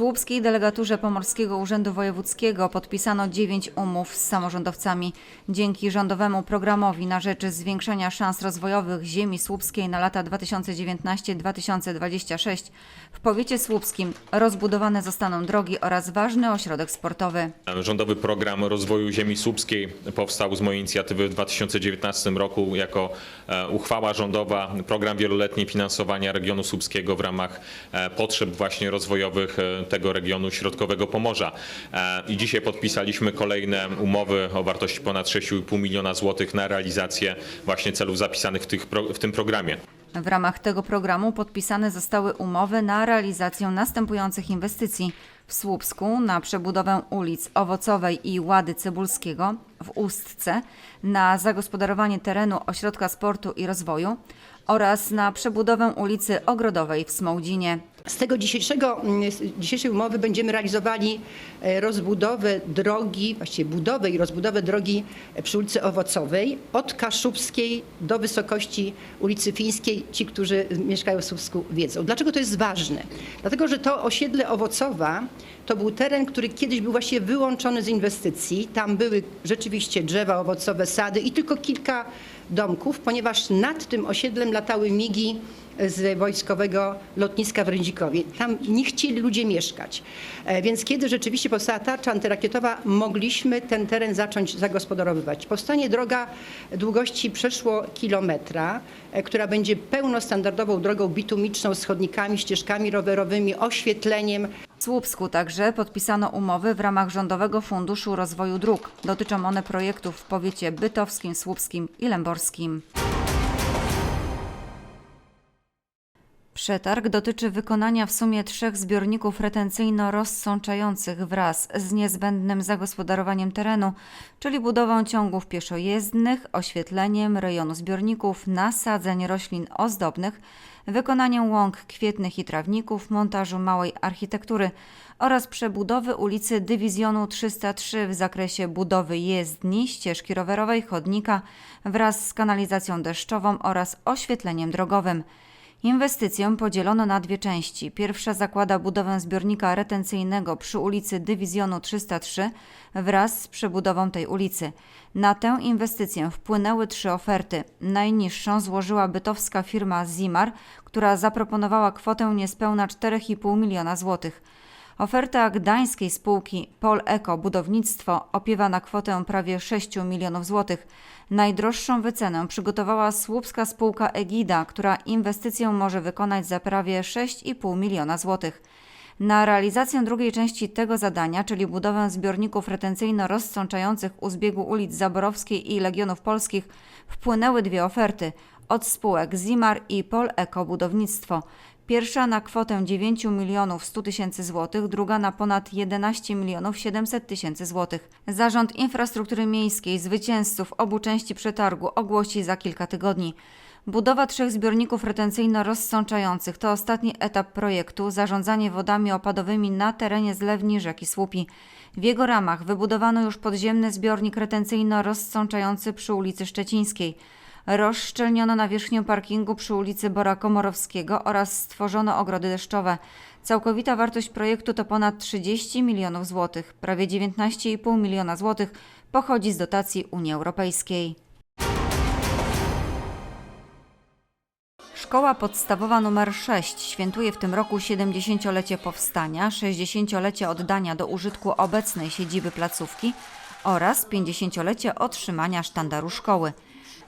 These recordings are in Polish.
Słupskiej Delegaturze Pomorskiego Urzędu Wojewódzkiego podpisano dziewięć umów z samorządowcami. Dzięki rządowemu programowi na rzecz zwiększenia szans rozwojowych ziemi słupskiej na lata 2019-2026 w powiecie słupskim rozbudowane zostaną drogi oraz ważny ośrodek sportowy. Rządowy program rozwoju ziemi słupskiej powstał z mojej inicjatywy w 2019 roku jako e, uchwała rządowa, program wieloletni finansowania regionu słupskiego w ramach e, potrzeb właśnie rozwojowych e, tego regionu środkowego Pomorza. E, I dzisiaj podpisaliśmy kolejne umowy o wartości ponad 6,5 miliona złotych na realizację właśnie celów zapisanych w, tych, w tym programie. W ramach tego programu podpisane zostały umowy na realizację następujących inwestycji w Słupsku na przebudowę ulic Owocowej i Łady Cybulskiego, w Ustce na zagospodarowanie terenu Ośrodka Sportu i Rozwoju oraz na przebudowę ulicy Ogrodowej w Smołdzinie. Z tego dzisiejszego, mm, dzisiejszej umowy będziemy realizowali e, rozbudowę drogi, właściwie budowę i rozbudowę drogi e, przy ulicy Owocowej od Kaszubskiej do wysokości ulicy Fińskiej. Ci, którzy mieszkają w Słupsku wiedzą. Dlaczego to jest ważne? Dlatego, że to osiedle Owocowa to był teren, który kiedyś był właściwie wyłączony z inwestycji. Tam były rzeczywiście drzewa owocowe, sady i tylko kilka domków, ponieważ nad tym osiedlem latały migi z wojskowego lotniska w Rędzikowie. Tam nie chcieli ludzie mieszkać. E, Więc kiedy rzeczywiście powstała tarcza antyrakietowa, mogliśmy ten teren zacząć zagospodarowywać. Powstanie droga długości przeszło kilometra, e, która będzie pełnostandardową drogą bitumiczną z chodnikami, ścieżkami rowerowymi, oświetleniem, W Słupsku także podpisano umowy w ramach Rządowego Funduszu Rozwoju Dróg. Dotyczą one projektów w powiecie bytowskim, słupskim i lęborskim. Przetarg dotyczy wykonania w sumie trzech zbiorników retencyjno-rozsączających wraz z niezbędnym zagospodarowaniem terenu, czyli budową ciągów pieszojezdnych, oświetleniem rejonu zbiorników, nasadzeń roślin ozdobnych, wykonaniem łąk kwietnych i trawników, montażu małej architektury oraz przebudowy ulicy Dywizjonu 303 w zakresie budowy jezdni, ścieżki rowerowej, chodnika wraz z kanalizacją deszczową oraz oświetleniem drogowym. Inwestycję podzielono na dwie części. Pierwsza zakłada budowę zbiornika retencyjnego przy ulicy Dywizjonu 303 wraz z przebudową tej ulicy. Na tę inwestycję wpłynęły trzy oferty. Najniższą złożyła bytowska firma Zimar, która zaproponowała kwotę niespełna 4,5 miliona złotych. Oferta gdańskiej spółki Pol Eco Budownictwo opiewa na kwotę prawie 6 milionów złotych. Najdroższą wycenę przygotowała słupska spółka Egida, która inwestycję może wykonać za prawie 6,5 miliona złotych. Na realizację drugiej części tego zadania, czyli budowę zbiorników retencyjno-rozsączających u zbiegu ulic Zaborowskiej i Legionów Polskich, wpłynęły dwie oferty od spółek Zimar i Pol Eco Budownictwo. Pierwsza na kwotę 9 milionów 100 tysięcy złotych, druga na ponad 11 milionów 700 tysięcy złotych. Zarząd Infrastruktury Miejskiej zwycięzców obu części przetargu ogłosi za kilka tygodni. Budowa trzech zbiorników retencyjno-rozsączających to ostatni etap projektu zarządzanie wodami opadowymi na terenie zlewni rzeki Słupi. W jego ramach wybudowano już podziemny zbiornik retencyjno-rozsączający przy ulicy Szczecińskiej. Rozszczelniono nawierzchnię parkingu przy ulicy Bora Komorowskiego oraz stworzono ogrody deszczowe. Całkowita wartość projektu to ponad 30 milionów złotych. Prawie 19,5 miliona złotych pochodzi z dotacji Unii Europejskiej. Szkoła podstawowa nr 6 świętuje w tym roku 70-lecie powstania, 60-lecie oddania do użytku obecnej siedziby placówki oraz 50-lecie otrzymania sztandaru szkoły.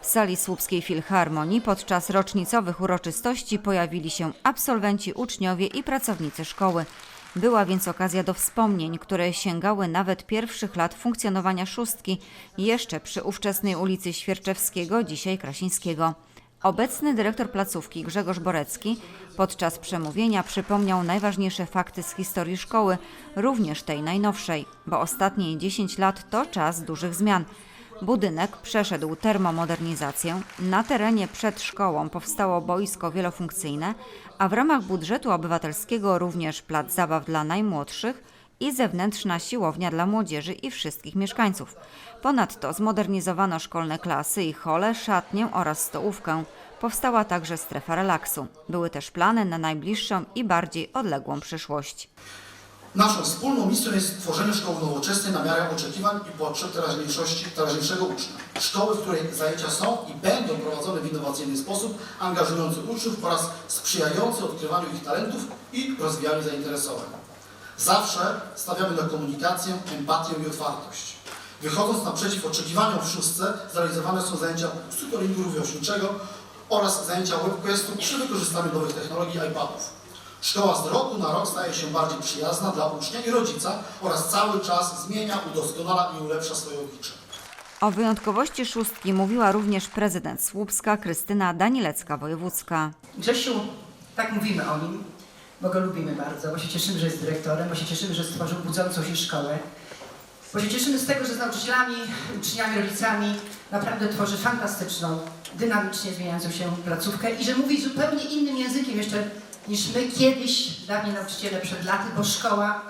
W sali Słupskiej Filharmonii podczas rocznicowych uroczystości pojawili się absolwenci, uczniowie i pracownicy szkoły. Była więc okazja do wspomnień, które sięgały nawet pierwszych lat funkcjonowania szóstki, jeszcze przy ówczesnej ulicy Świerczewskiego, dzisiaj Krasińskiego. Obecny dyrektor placówki Grzegorz Borecki podczas przemówienia przypomniał najważniejsze fakty z historii szkoły, również tej najnowszej, bo ostatnie 10 lat to czas dużych zmian. Budynek przeszedł termomodernizację, na terenie przed szkołą powstało boisko wielofunkcyjne, a w ramach budżetu obywatelskiego również plac zabaw dla najmłodszych i zewnętrzna siłownia dla młodzieży i wszystkich mieszkańców. Ponadto zmodernizowano szkolne klasy i hole, szatnię oraz stołówkę. Powstała także strefa relaksu. Były też plany na najbliższą i bardziej odległą przyszłość. Naszą wspólną misją jest tworzenie szkoły nowoczesnej na miarę oczekiwań i potrzeb teraźniejszości, teraźniejszego ucznia. Szkoły, w której zajęcia są i będą prowadzone w innowacyjny sposób, angażujący uczniów oraz sprzyjający odkrywaniu ich talentów i rozwijaniu zainteresowań. Zawsze stawiamy na komunikację, empatię i otwartość. Wychodząc naprzeciw oczekiwaniom w szóstce, zrealizowane są zajęcia tutoringu równośniczego oraz zajęcia webquestu przy wykorzystaniu nowych technologii iPadów. Szkoła z roku na rok staje się bardziej przyjazna dla ucznia i rodzica oraz cały czas zmienia, udoskonala i ulepsza swoje oblicze. O wyjątkowości szóstki mówiła również prezydent Słupska Krystyna Danilecka-Wojewódzka. Grzesiu, tak mówimy o nim, bo go lubimy bardzo, bo się cieszymy, że jest dyrektorem, bo się cieszymy, że stworzył budzącą się szkołę, bo się cieszymy z tego, że z nauczycielami, uczniami, rodzicami naprawdę tworzy fantastyczną, dynamicznie zmieniającą się placówkę i że mówi zupełnie innym językiem jeszcze niż my kiedyś, dawniej nauczyciele przed laty, bo szkoła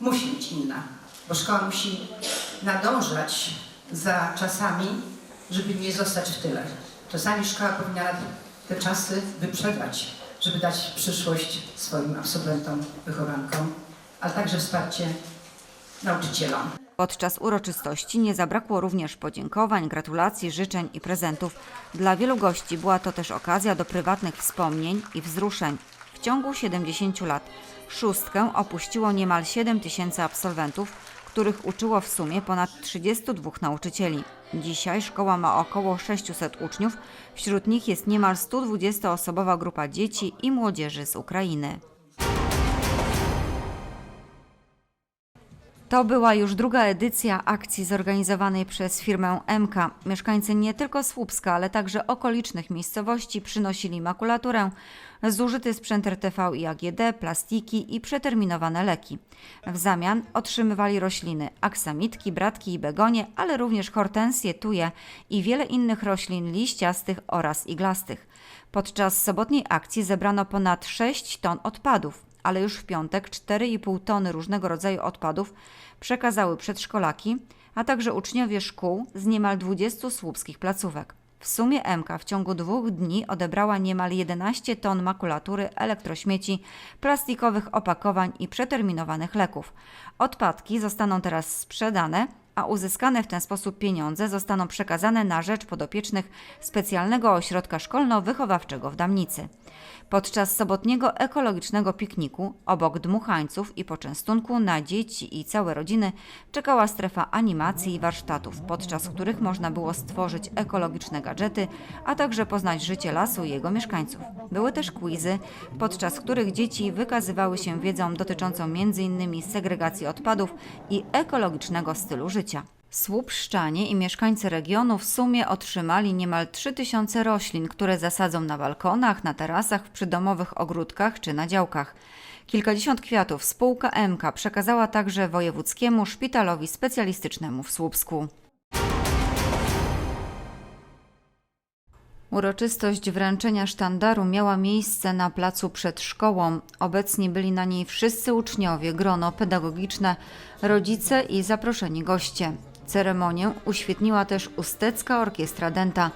musi być inna, bo szkoła musi nadążać za czasami, żeby nie zostać w tyle. Czasami szkoła powinna te czasy wyprzedzać, żeby dać przyszłość swoim absolwentom, wychowankom, ale także wsparcie nauczycielom. Podczas uroczystości nie zabrakło również podziękowań, gratulacji, życzeń i prezentów. Dla wielu gości była to też okazja do prywatnych wspomnień i wzruszeń. Ciągu 70 lat szóstkę opuściło niemal 7 tysięcy absolwentów, których uczyło w sumie ponad 32 nauczycieli. Dzisiaj szkoła ma około 600 uczniów, wśród nich jest niemal 120-osobowa grupa dzieci i młodzieży z Ukrainy. To była już druga edycja akcji zorganizowanej przez firmę MK. Mieszkańcy nie tylko Słupska, ale także okolicznych miejscowości przynosili makulaturę, zużyty sprzęt RTV i AGD, plastiki i przeterminowane leki. W zamian otrzymywali rośliny, aksamitki, bratki i begonie, ale również hortensje, tuje i wiele innych roślin liściastych oraz iglastych. Podczas sobotniej akcji zebrano ponad 6 ton odpadów ale już w piątek 4,5 tony różnego rodzaju odpadów przekazały przedszkolaki, a także uczniowie szkół z niemal 20 słupskich placówek. W sumie MK w ciągu dwóch dni odebrała niemal 11 ton makulatury, elektrośmieci, plastikowych opakowań i przeterminowanych leków. Odpadki zostaną teraz sprzedane, a uzyskane w ten sposób pieniądze zostaną przekazane na rzecz podopiecznych specjalnego ośrodka szkolno-wychowawczego w Damnicy. Podczas sobotniego ekologicznego pikniku obok dmuchańców i poczęstunku na dzieci i całe rodziny czekała strefa animacji i warsztatów, podczas których można było stworzyć ekologiczne gadżety, a także poznać życie lasu i jego mieszkańców. Były też quizy, podczas których dzieci wykazywały się wiedzą dotyczącą m.in. segregacji odpadów i ekologicznego stylu życia. Słupszczanie i mieszkańcy regionu w sumie otrzymali niemal 3000 roślin, które zasadzą na balkonach, na tarasach, w przydomowych ogródkach czy na działkach. Kilkadziesiąt kwiatów spółka MK przekazała także Wojewódzkiemu Szpitalowi Specjalistycznemu w Słupsku. Uroczystość wręczenia sztandaru miała miejsce na placu przed szkołą. Obecni byli na niej wszyscy uczniowie, grono pedagogiczne, rodzice i zaproszeni goście. Ceremonię uświetniła też Ustecka Orkiestra Denta.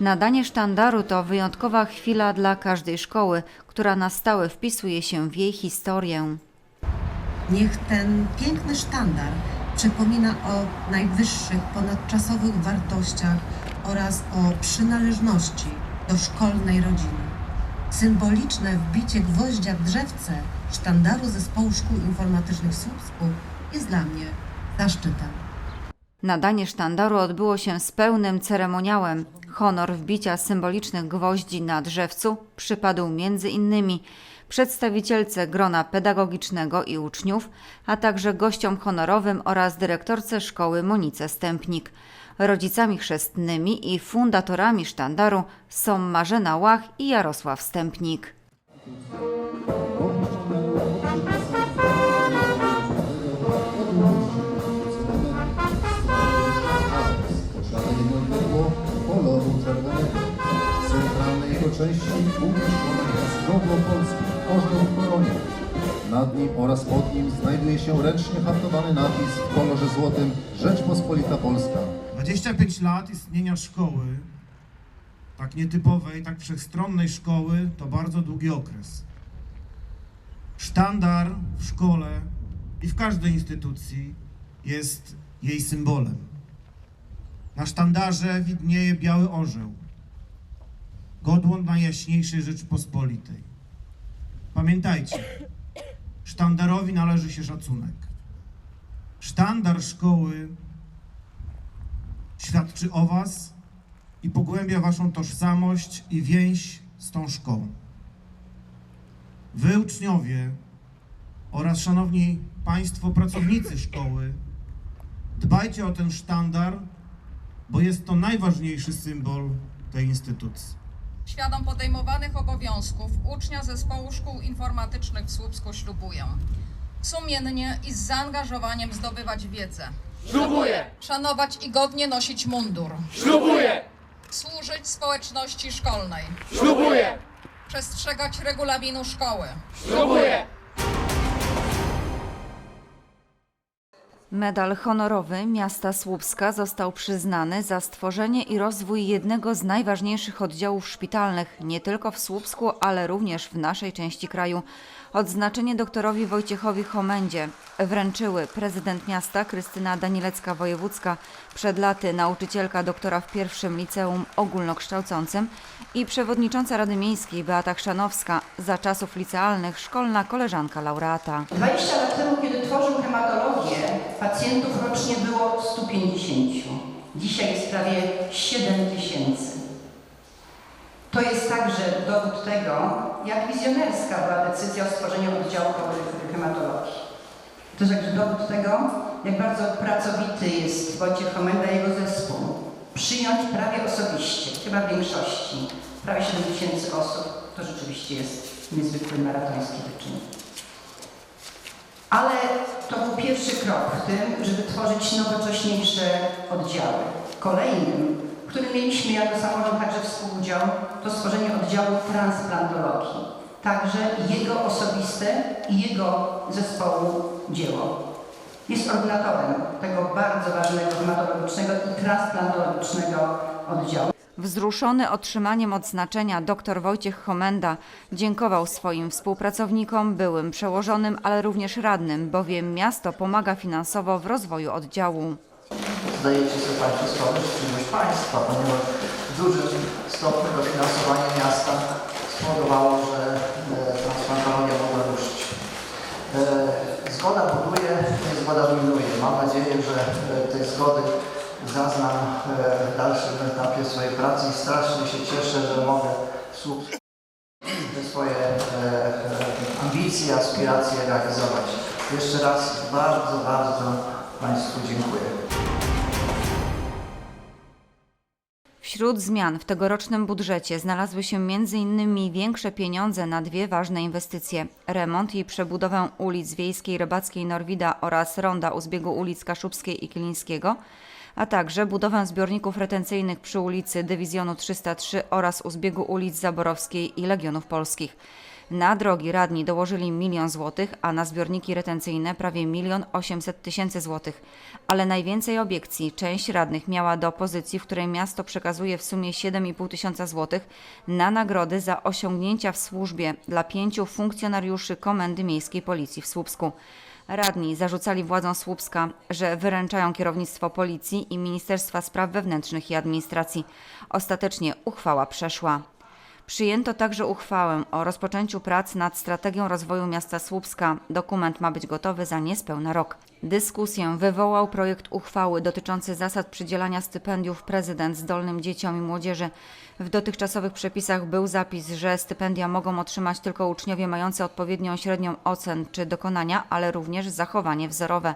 Nadanie sztandaru to wyjątkowa chwila dla każdej szkoły, która na stałe wpisuje się w jej historię. Niech ten piękny sztandar przypomina o najwyższych ponadczasowych wartościach oraz o przynależności do szkolnej rodziny. Symboliczne wbicie gwoździa w drzewce sztandaru Zespołu Szkół Informatycznych Słupsku jest dla mnie zaszczytem. Nadanie sztandaru odbyło się z pełnym ceremoniałem. Honor wbicia symbolicznych gwoździ na drzewcu przypadł między innymi przedstawicielce grona pedagogicznego i uczniów, a także gościom honorowym oraz dyrektorce szkoły Monice Stępnik. Rodzicami chrzestnymi i fundatorami sztandaru są Marzena Łach i Jarosław Stępnik. Nad nim oraz pod nim znajduje się ręcznie haftowany napis w kolorze złotym Rzeczpospolita Polska. 25 lat istnienia szkoły, tak nietypowej, tak wszechstronnej szkoły, to bardzo długi okres. Sztandar w szkole i w każdej instytucji jest jej symbolem. Na sztandarze widnieje biały orzeł, godło Najjaśniejszej Rzeczypospolitej. Pamiętajcie, sztandarowi należy się szacunek. Sztandar szkoły świadczy o Was i pogłębia Waszą tożsamość i więź z tą szkołą. Wy, uczniowie oraz szanowni Państwo, pracownicy szkoły, dbajcie o ten sztandar, bo jest to najważniejszy symbol tej instytucji. Świadom podejmowanych obowiązków ucznia Zespołu Szkół Informatycznych w Słupsku ślubuję. Sumiennie i z zaangażowaniem zdobywać wiedzę. Ślubuję! Szanować i godnie nosić mundur. Ślubuję! Służyć społeczności szkolnej. Ślubuję! Przestrzegać regulaminu szkoły. Ślubuję! Medal honorowy miasta Słupska został przyznany za stworzenie i rozwój jednego z najważniejszych oddziałów szpitalnych nie tylko w Słupsku, ale również w naszej części kraju. Odznaczenie doktorowi Wojciechowi Homendzie wręczyły prezydent miasta Krystyna Danilecka-Wojewódzka, przed laty nauczycielka doktora w pierwszym liceum ogólnokształcącym i przewodnicząca Rady Miejskiej Beata Chrzanowska, za czasów licealnych szkolna koleżanka laureata. 20 lat temu, kiedy tworzył hematologię, pacjentów rocznie było 150. Dzisiaj jest prawie 7 tysięcy. To jest także dowód tego, jak wizjonerska była decyzja o stworzeniu oddziału hematologii. To jest także dowód tego, jak bardzo pracowity jest Wojciech Komenda i jego zespół. Przyjąć prawie osobiście, chyba w większości, prawie 7 tysięcy osób, to rzeczywiście jest niezwykły maratoński wyczyn. Ale to był pierwszy krok w tym, żeby tworzyć nowocześniejsze oddziały. Kolejnym, w którym mieliśmy jako samorząd także współudział, to stworzenie oddziału transplantologii. Także jego osobiste i jego zespołu dzieło. Jest ordynatorem tego bardzo ważnego hematologicznego i transplantologicznego oddziału. Wzruszony otrzymaniem odznaczenia dr Wojciech Homenda dziękował swoim współpracownikom, byłym przełożonym, ale również radnym, bowiem miasto pomaga finansowo w rozwoju oddziału. zdajecie sobie Państwo sprawę z czynność państwa, ponieważ w dużym stopniu miasta spowodowało, że e, transplantologia mogła ruszyć. E, Zgoda buduje, nie zgoda rujnuje. Mam nadzieję, że e, tej zgody zaznam e, w dalszym etapie swojej pracy i strasznie się cieszę, że mogę w Słupsku te swoje e, e, ambicje, aspiracje realizować. Jeszcze raz bardzo, bardzo Państwu dziękuję. Wśród zmian w tegorocznym budżecie znalazły się m.in. większe pieniądze na dwie ważne inwestycje: remont i przebudowę ulic Wiejskiej, Rybackiej, Norwida oraz ronda u zbiegu ulic Kaszubskiej i Kilińskiego, a także budowę zbiorników retencyjnych przy ulicy Dywizjonu 303 oraz u zbiegu ulic Zaborowskiej i Legionów Polskich. Na drogi radni dołożyli milion złotych, a na zbiorniki retencyjne prawie milion osiemset tysięcy złotych. Ale najwięcej obiekcji część radnych miała do pozycji, w której miasto przekazuje w sumie 7,5 tysiąca złotych na nagrody za osiągnięcia w służbie dla pięciu funkcjonariuszy Komendy Miejskiej Policji w Słupsku. Radni zarzucali władzom Słupska, że wyręczają kierownictwo policji i Ministerstwa Spraw Wewnętrznych i Administracji. Ostatecznie uchwała przeszła. Przyjęto także uchwałę o rozpoczęciu prac nad strategią rozwoju miasta Słupska. Dokument ma być gotowy za niespełna rok. Dyskusję wywołał projekt uchwały dotyczący zasad przydzielania stypendiów prezydent zdolnym dzieciom i młodzieży. W dotychczasowych przepisach był zapis, że stypendia mogą otrzymać tylko uczniowie mający odpowiednią średnią ocen czy dokonania, ale również zachowanie wzorowe.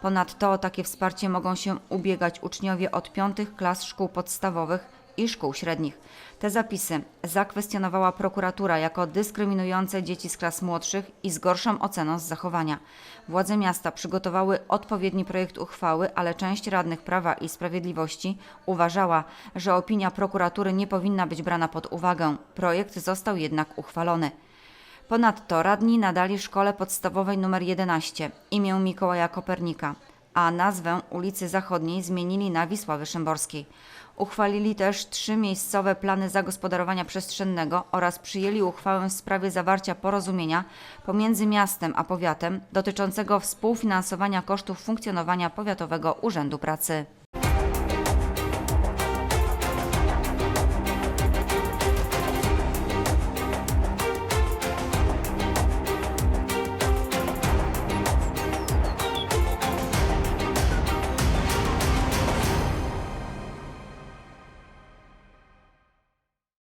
Ponadto o takie wsparcie mogą się ubiegać uczniowie od piątych klas szkół podstawowych i szkół średnich. Te zapisy zakwestionowała prokuratura jako dyskryminujące dzieci z klas młodszych i z gorszą oceną z zachowania. Władze miasta przygotowały odpowiedni projekt uchwały, ale część radnych Prawa i Sprawiedliwości uważała, że opinia prokuratury nie powinna być brana pod uwagę. Projekt został jednak uchwalony. Ponadto radni nadali szkole podstawowej nr 11 imię Mikołaja Kopernika, a nazwę ulicy Zachodniej zmienili na Wisławy Szymborskiej. Uchwalili też trzy miejscowe plany zagospodarowania przestrzennego oraz przyjęli uchwałę w sprawie zawarcia porozumienia pomiędzy miastem a powiatem dotyczącego współfinansowania kosztów funkcjonowania Powiatowego Urzędu Pracy.